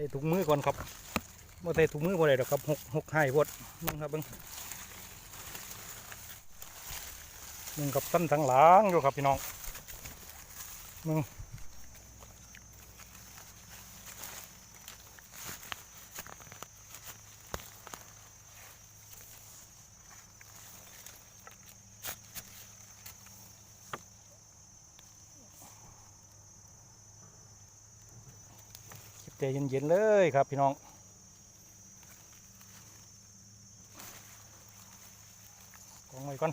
ส่ถุงมือก่อนครับบ่ใส่ถุงมือบ่ได้ดอกครับหกหกให้วดมึงครับมึงมึงกับตั้นทั้งหลังอยู่ครับพี่น้องมึง ใจเย็นๆเลยครับพี่น้อง กองไว้ก่อน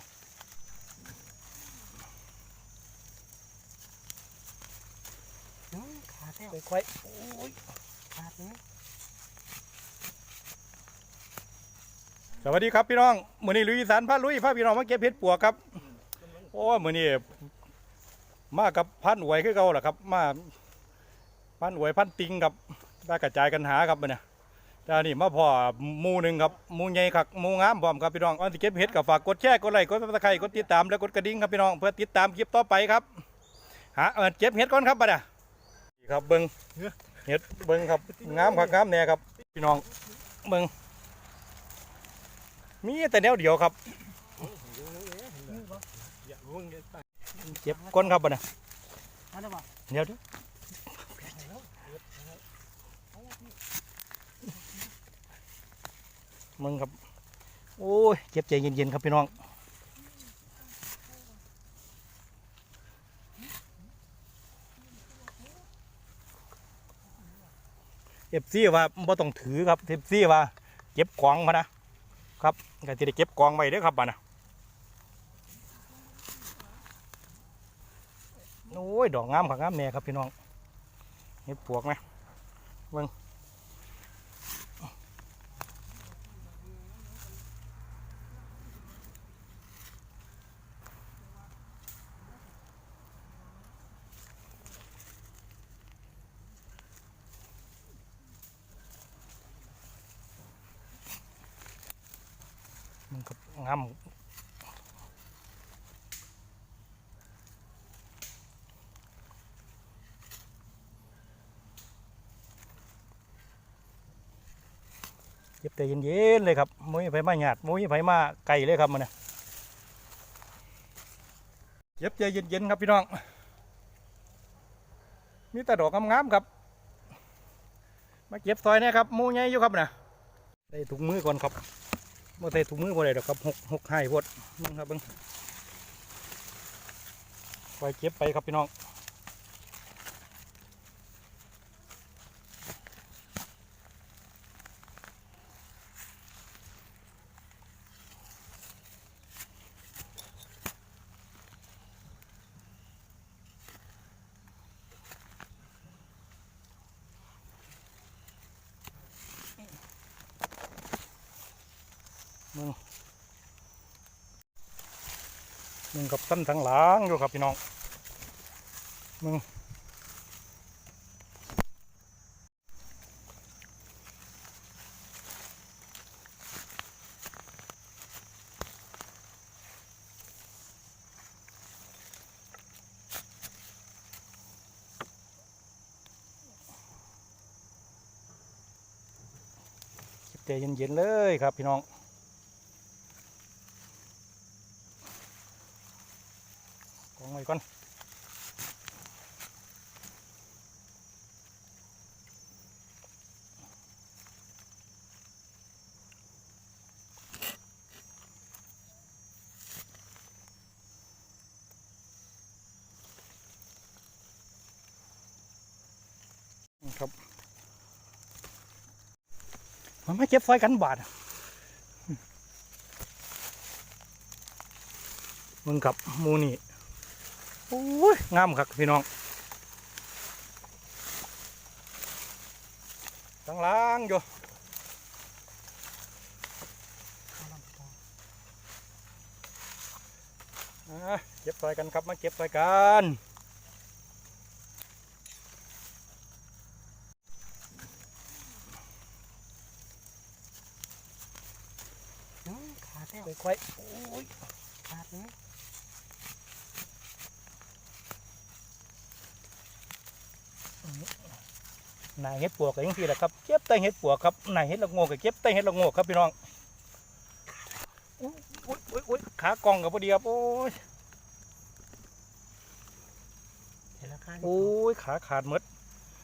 อืมขาดแล้วค่อยๆโอ้ยขาดแล้วสวัสดีครับพี่น้องมื้อนี้ลุยอีสานพาลุยพาพี่น้องมาเก็บเห็ดปวกครับโอ้มื้อนี้มากับพันอวยคือเก่าล่ะครับ มา พันอวยพันติงครับได้กระจายกันหาครับมื้อนี้แต่อันนี่มาพ่อมูหนึ่งครับมูใหญ่คักหมู่งามพร้อมครับพี่น้องก่อนสิเก็บเห็ดก็ฝากกดแชร์กดไลค์กด Subscribe กดติดตามและกดกระดิ่งครับพี่น้องเพื่อติดตามคลิปต่อไปครับหาเออเก็บเห็ดก่อนครับบัดน่ะนี่ครับเบิ่งเห็ดเบิ่งครับงามคักงามแน่ครับ พี่น้องเบิ่งมีแต่แนวเดียวครับอย่าวุ่นกันไปเจ็บก้นครับบ่นะเอาได้ป่ะเดี๋ยวเดียว มึงครับ โอ้ยเจ็บใจเย็นๆครับพี่น้องเอฟซีว่าบ่ต้องถือครับเอฟซีว่า เก็บของมานะครับก็จะได้เก็บกองไว้ด้อครับบ่นะโอ้ย ดอกงามขังงามแน่ครับพี่น้องเห็ดปวกไหมเบิ่ง มันก็งามเก็บแต่เย็นๆเลยครับมุ้ยไผมาหยาดมุ้ยไผมาไก่เลยครับมันนะเก็บใจเย็นๆครับพี่น้อง มีแต่ดอกงามๆครับ มาเก็บซอยเนี่ยครับมูใหญ่อยู่ครับนะใส่ถุงมือก่อนครับ บ่ใส่ถุงมือบ่ได้ดอกครับหกหกให้พดมึงครับบังไปเก็บไปครับพี่น้อง มึงมึงกับตั้นทั้งหลังอยู่ครับพี่น้องมึงใจเย็นๆเลยครับพี่น้อง ก่อนครับมันไม่เก็บไฟกันบาดมึงกับมูนี่ โอ้ยงามครับพี่น้องข้างล่างอยู่อะเก็บซอยกันครับ มาเก็บซอยกันอืมขาดแล้วค่อยๆโอ้ยขาดแล้ว ม ห นาเห็ดปวกก็ยังที่แหละครับเก็บแต่เห็ดปวกครับหนาเห็ดละโงกก็เก็บแต่เห็ดละโงกครับพี่น้องอุ๊ยอุ๊ยอุ๊ยอุ๊ยขากล้องกับพอดีครับโอ้ยเห็นราคาโอ้ยขาขาดหมด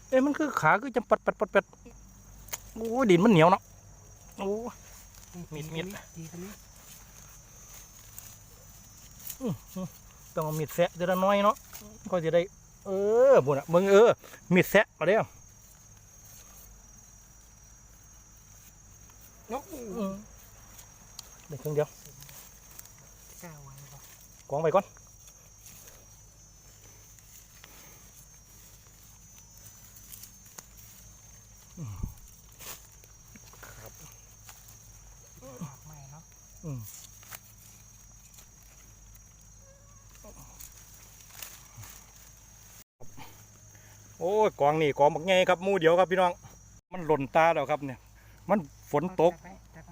เอ้ยมันคือขาคือจำปัดปัดปัดปัดโอ้ยดินมันเหนียวเนาะโอ้ยมีดมีดดีกันนี้ต้องเอามีดแซะเดี๋ยวละน้อยเนาะก็จะได้ เออบุญอะมึงเออ มีดแซะมาเด้อเนาะอืมเดี๋ยวเครื่งเดียวกล้าไว้บ่องไปก่อนปากใหม่เนาะ โอ้ยกองนี่กองบักไงครับมูเดียวครับพี่น้อง มันหล่นตาแล้วครับเนี่ย มันฝนตกจับไปจับไป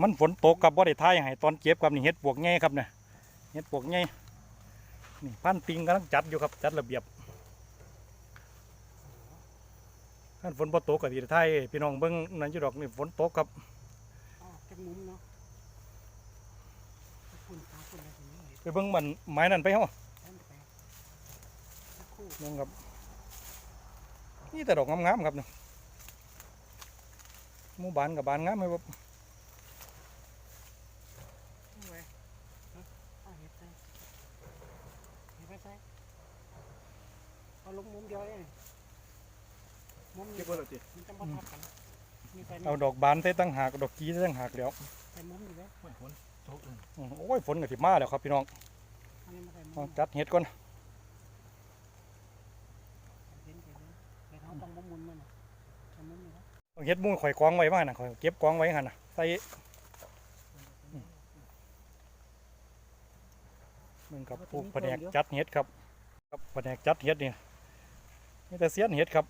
มันฝนตกกับบ่ได้ทายให้ตอนเก็บครับนี่เฮ็ดปวกไงครับเนี่ยเฮ็ดปวกไงนี่พันปิงกำลังจัดอยู่ครับจัดระเบียบท่านฝนบ่ตกก็สิได้ทายพี่น้องเบิ่งนั่นอยู่ดอกนี่ฝนตกครับอ๋อเก็บมุมเนาะคุณตาคุณอะไรอย่างนี้ไปเบิ่งมันไม้นั่นไปเฮาเล่นไปสักครู่นั่นครับ นี่แต่ดอกงามๆครับเนี่ยหมู่บ้านกับบานงามไหมครับนี่ไว้เนาะเอาเห็ดใส่เห็ดไปใส่เอาลงมุมเดียวเองมุมนี้มันจะมาทับกันมีไปเอาดอกบานใส่ตั้งหากดอกกี้ใส่ตั้งหากแล้วไปมุมอยู่แล้วอืมโอ้ยฝนก็สิมาแล้วครับพี่น้องอันนี้มาใส่มุเอามจัดเฮ็ดก่อน เห็นเห็นเห็นเขาต้องมุมมุนมันน่ะใส่มุม อยู่แล้วเอาเฮ็ดหมู่ข่อยกองไว้มาหั่นน่ะข่อยเก็บกองไว้หั่นน่ะใส่อืมมันกับผู้แผนกจัดเฮ็ดครับครับแผนกจัดเฮ็ดนี่นี่แต่เสียนเฮ็ดครับ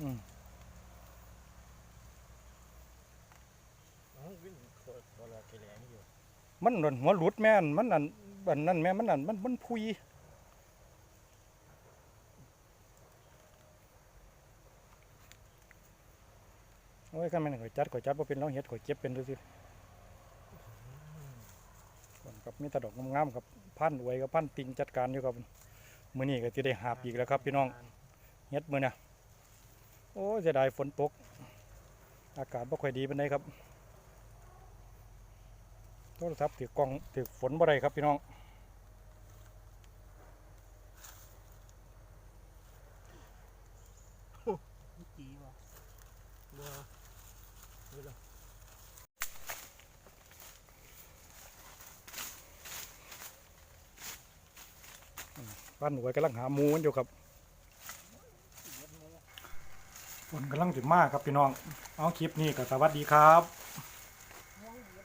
อืมมันนั่นหัวหลุดแม่นมันนั่นอันนั่นแม่มันนั่นมันมันพุย อ้ยก็มันข่อยจัดข่อยจัดว่าเป็นเราเฮ็ดข่อยเก็บเป็นดูสิส่วนกับมีแตดอกงามๆครับพันอวยกับพันติงจัดการอยู่ครับมือนี้ก็สิได้หาบอีกแล้วครับ พี่น้องเฮ็ดมือน่ะโอ้เสียดายฝนตก อากาศบ่ค่อยดีเปานใดครับโทรศัพท์ถือกล้องถือฝนบ่ได้ครับพี่น้อง พันอวยกำลังหาหมูมันอยู่ครับฝนกำลังถึงมากครับพี่น้อง เอาคลิปนี้ก็สวัสดีครับ